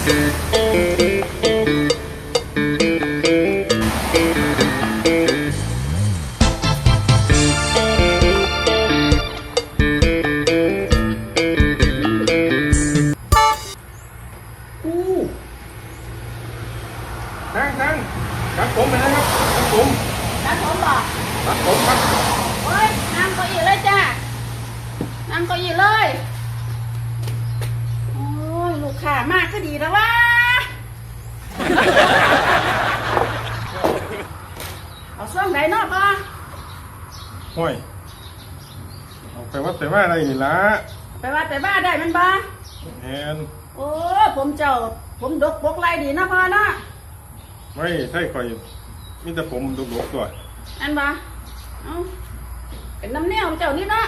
อู้นั่งนั่งตัดผมไปนะครับตัดผมนั่งผมบอกตัดผมครับ เฮ้ยนั่งเก้าอี้เลยจ้านั่งเก้าอี้เลย โอ้ย ลูก ค้ามากก็ดีแล้ววะเอาส่วงไหนเนอกปะห่วยเอาไปวัดไปว่าอะไรนี่ละไปว่าไปบ้าได้มันบ้าแอนโอ้ยผมเจ้า ผมดกปกไรดีนะพ่อเนาะไม่ใช่คอยมีแต่ผมดุกๆตัวอันบ้าเอ้าเป็นน้ำเนี้ยของเจ้านี่เนาะ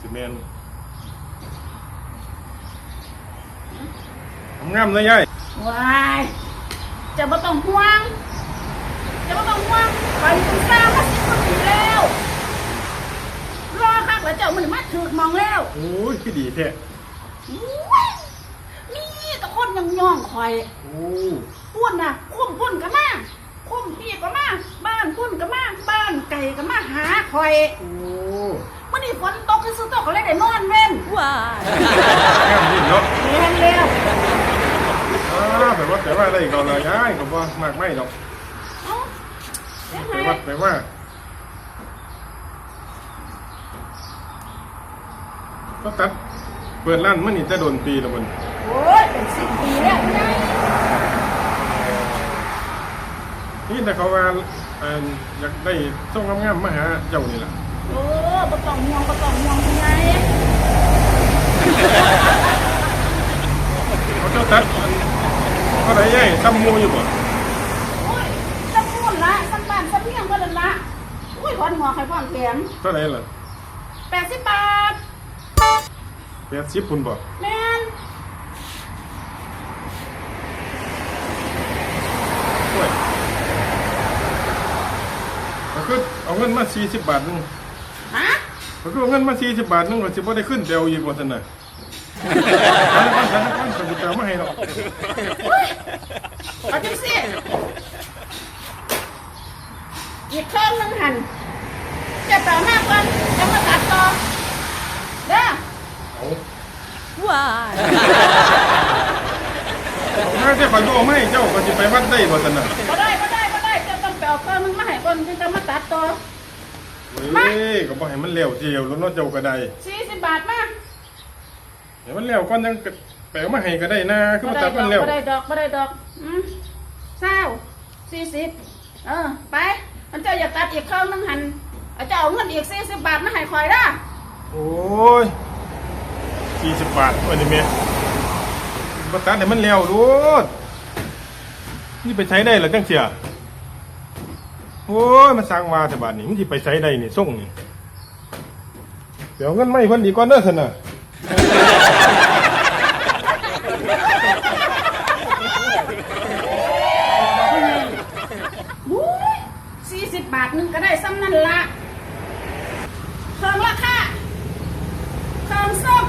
สิเมนทำ งามเลยยายว้ายเจะบ่ต้องห่วงเจะบ่ต้องห่วงไปเป็นสร้างมาสิบกว่าปีแล้ว รอคักแล้วเจ้ามันมาถึกมองแล้วโอ้ยคือดีแท้อุ้ยนี่ตะคนยังย่องคอยโอ้พุ่นน่ะคุ้มพุ่นก็มาคุ้มพี่ก็มาบ้านพุ่นก็มาบ้านไก่ก็มาหาคอยโอ้เมื่อนี้ฝนตกคือสุดตกก็เลยได้นอนเว้นงามดีเนาะ แม่นแล้วอ้า ไปวัดไปว่าอะไรก็เลยยายก็บ่มากไม่หรอกเอ้าเฮ็ดไปไงวัดไปว่าก็ตัดเปิดร้านมันนี่จะโดนปีและมันโอ้ยเป็นสิบปีแล้วไงนี่แต่เขาว่าเอิ่มอยากได้ส่งงามๆมาหาเจ้านี่แหละโอ้บ่ต้องห่วงบ่ต้องห่วงคุณยาย เขาเจ้าตัดอันเขาได้ยัยซ้ำหมูอยู่บ่โอ้ยสักพุ่นละสักบ้านสักเมียงก็ละละอุ้ยพอนหัวใครพอนแขนเท่าไหร่ล่ะแปดสิบบาทแปดสิบพุ่นบ่แม่นโอ้ยก็คือเอาเงินมาสี่สิบบาทหนึงฮะก็คือเอาเงินมาสี่สิบบาทหนึงก็สิบ่ได้ขึ้นเดียวอีกว่าซั่นน่ะไปไปไปไปไปสิไป เอามาให้ดอกอุ้ยเอาจังสิอีกเครื่องหนึงหันจะต่อหน้าก่อนจะมาตัดต่อเด้อเอา Why? ถ้าจะข่อยบ่เอามาให้เจ้าก็สิไปวัดได้บ่ซั่นน่ะบ่ได้บ่ได้บ่ได้จะต้องไปเอาเครื่องหนึงมาให้ก่อนจึงจะมาตัดต่อเว้ยก็บ่ให้มันเร็วเที่ยวแล้วเนาะเจ้าก็ได้สี่สิบบาทมาเดี๋ยวมันเร็วก่อนยัง ไปเอามาให้ก็ได้นะคือบ่มันได้ตัดดมัอนกเร็วบ่ได้ดอกบ่ได้ดอกอืมเศร้าสี่สิบเออ ไป มันเจ้าอยากตัดอีกเครื่องหนึงหันเอาเจ้าเอาเงินอีกสี่สิบบาทมาให้คอยเด้อโอ้ยสี่สิบบาทวันนี้เมียบัตัดให้มันเร็วดูดนี่ไปใช้ได้เหรอจังเสียโอ้ยมันสร้างวาแต่บาทนี้มันที่ไปใช้ได้นี่ส่งนี่เดี๋ยวเงินไม่เพิ่นดีก่อนเด้อสนะ ได้ซ้ำนั่นละเพิ่องราคาเพิ่องส้ม